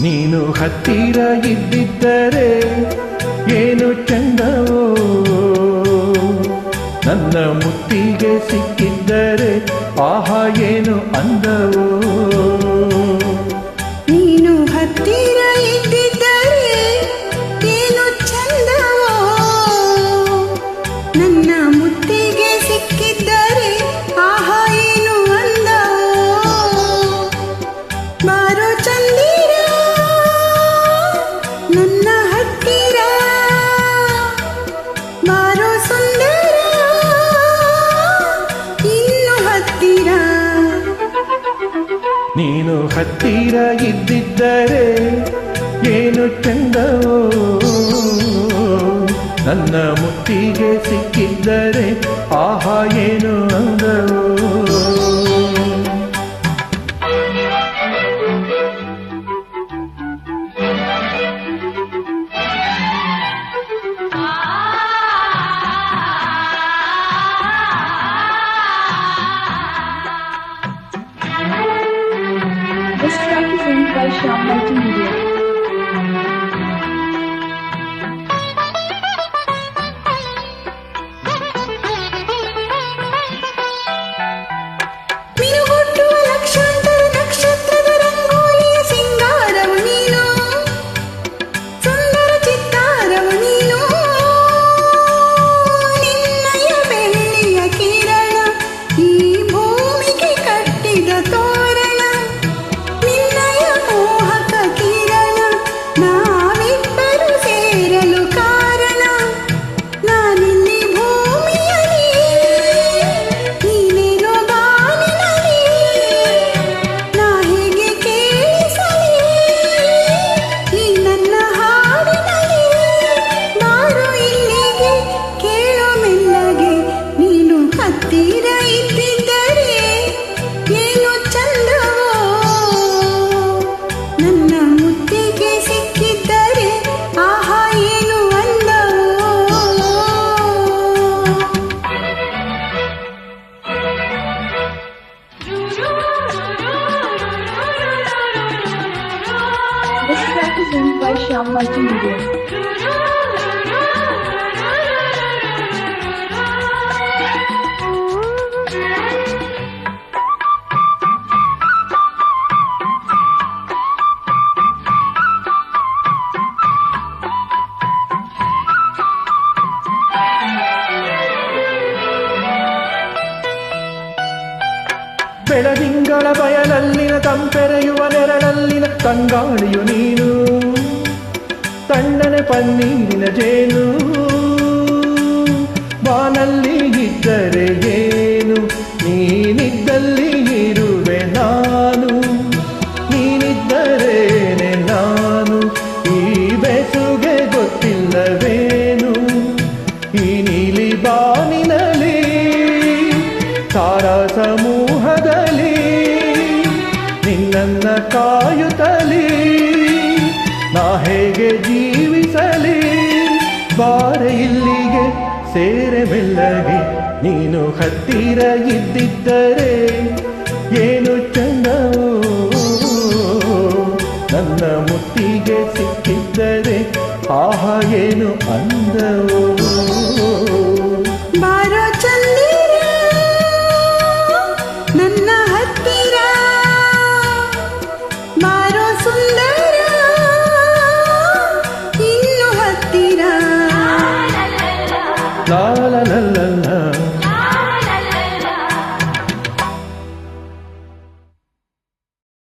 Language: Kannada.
ನೀನು ಹತ್ತಿರ ಇದ್ದಿದ್ದರೆ ಏನು ಚಂದವೋ? ನನ್ನ ಮುತ್ತಿಗೆ ಸಿಕ್ಕಿದ್ದರೆ ಆಹಾ ಏನು ಅಂದವೋ? ನೀನು ಹತ್ತಿರ ಇದ್ದಿದ್ದರೆ ಏನು ಚಂದವೋ? ನನ್ನ ಮುತ್ತಿಗೆ ಸಿಕ್ಕಿದ್ದರೆ ಆಹಾ ಏನು This track is owned by Shyam Multimedia. ಬೆಳದಿಂಗಳ ಬಯಲಲ್ಲಿನ ತಂಪೆರೆಯುವ ನೆರಳಲ್ಲಿನ ತಂಗಾಳಿಯು ನೀನು ತಣ್ಣನೆ ಪನ್ನೀರಿನ ಜೇನು ಬಾನಲ್ಲಿ ಇದ್ದರೆ ಏನು ನೀನಿದ್ದಲ್ಲಿ ಇರುವೆ ನಾನು ನೀನಿದ್ದರೇನೆ ನಾನು ಈ ಬೆಸುಗೆ ಗೊತ್ತಿಲ್ಲವೇನು ಈ ನೀಲಿ ಬಾನಿನಲ್ಲಿ ತಾರ ಹೇಗೆ ಜೀವಿಸಲಿ, ಬಾರ ಇಲ್ಲಿಗೆ ಸೇರಬೆಲ್ಲಗೆ ನೀನು ಹತ್ತಿರ ಇದ್ದಿದ್ದರೆ ಏನು ಚಂದವು? ನನ್ನ ಮುತ್ತಿಗೆ ಸಿಕ್ಕಿದ್ದರೆ ಆಹಾ ಏನು ಅಂದವು? ಬಾರ ಚಂದಿ la la